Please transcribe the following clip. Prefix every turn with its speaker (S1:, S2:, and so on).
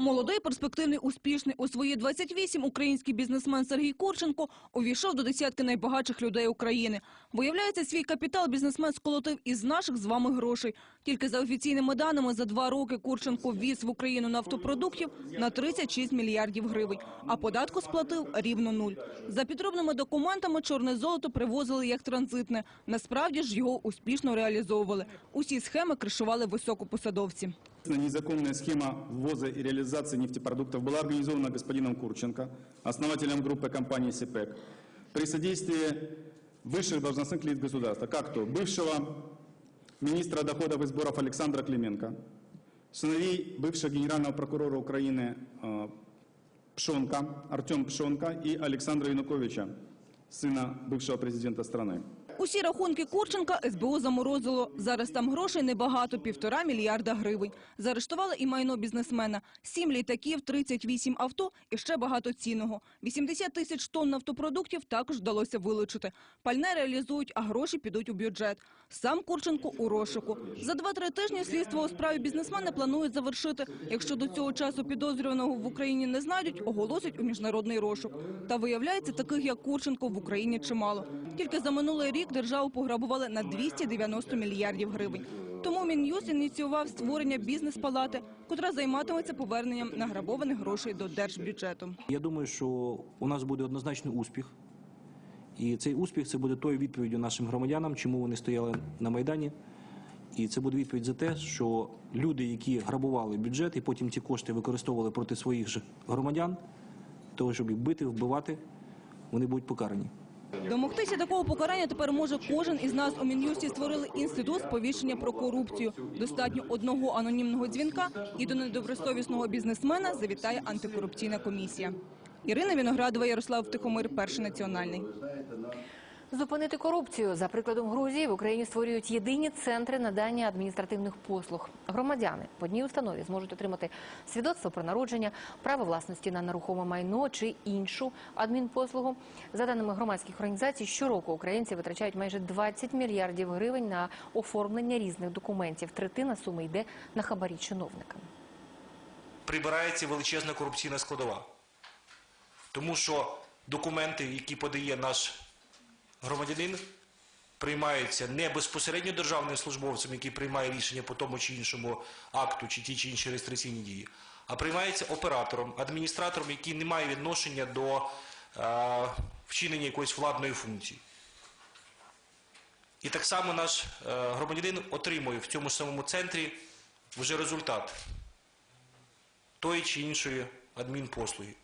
S1: Молодий, перспективний, успішний. У свої 28 український бізнесмен Сергій Курченко увійшов до десятки найбагатших людей України. Виявляється, свій капітал бізнесмен сколотив із наших з вами грошей. Тільки за офіційними даними, за два роки Курченко ввіз в Україну нафтопродуктів на 36 мільярдів гривень, а податку сплатив рівно нуль. За підробними документами чорне золото привозили як транзитне. Насправді ж його успішно реалізовували. Усі схеми кришували високопосадовці.
S2: Незаконная схема ввоза и реализации нефтепродуктов была организована господином Курченко, основателем группы компании СИПЕК, при содействии высших должностных лиц государства, как то бывшего министра доходов и сборов Александра Клименко, сыновей бывшего генерального прокурора Украины э, Пшонка, Артем Пшонка и Александра Януковича, сына бывшего президента страны.
S1: Усі рахунки Курченка СБУ заморозило. Зараз там грошей небагато – півтора мільярда гривень. Заарештували і майно бізнесмена. Сім літаків, 38 авто і ще багато цінного. 80 тисяч тонн нафтопродуктів також вдалося вилучити. Пальне реалізують, а гроші підуть у бюджет. Сам Курченко у розшуку. За 2-3 тижні слідство у справі бізнесмена планують завершити. Якщо до цього часу підозрюваного в Україні не знайдуть, оголосять у міжнародний розшук. Та виявляється, таких як Курченко в Україні чимало. Тільки за минулий рік державу пограбували на 290 мільярдів гривень. Тому Мін'юз ініціював створення бізнес-палати, котра займатиметься поверненням награбованих грошей до держбюджету.
S3: Я думаю, що у нас буде однозначний успіх. І цей успіх це буде тою відповіддю нашим громадянам, чому вони стояли на Майдані. І це буде відповідь за те, що люди, які грабували бюджет і потім ці кошти використовували проти своїх же громадян, того, щоб їх бити, вбивати, вони будуть покарані.
S1: Домогтися такого покарання тепер може кожен із нас. У Мін'юсті створили інститут сповіщення про корупцію. Достатньо одного анонімного дзвінка і до недобросовісного бізнесмена завітає антикорупційна комісія. Ірина Віноградова, Ярослав Тихомир, Перший національний.
S4: Зупинити корупцію за прикладом Грузії в Україні створюють єдині центри надання адміністративних послуг. Громадяни в одній установі зможуть отримати свідоцтво про народження, право власності на нерухоме майно чи іншу адмінпослугу. За даними громадських організацій, щороку українці витрачають майже 20 мільярдів гривень на оформлення різних документів. Третина суми йде на хабарі чиновникам.
S5: прибирається величезна корупційна складова. Тому що документи, які подає наш громадянин, приймаються не безпосередньо державним службовцем, який приймає рішення по тому чи іншому акту, чи ті чи інші реєстраційні дії, а приймається оператором, адміністратором, який не має відношення до е, вчинення якоїсь владної функції. І так само наш е, громадянин отримує в цьому самому центрі вже результат тої чи іншої адмінпослуги.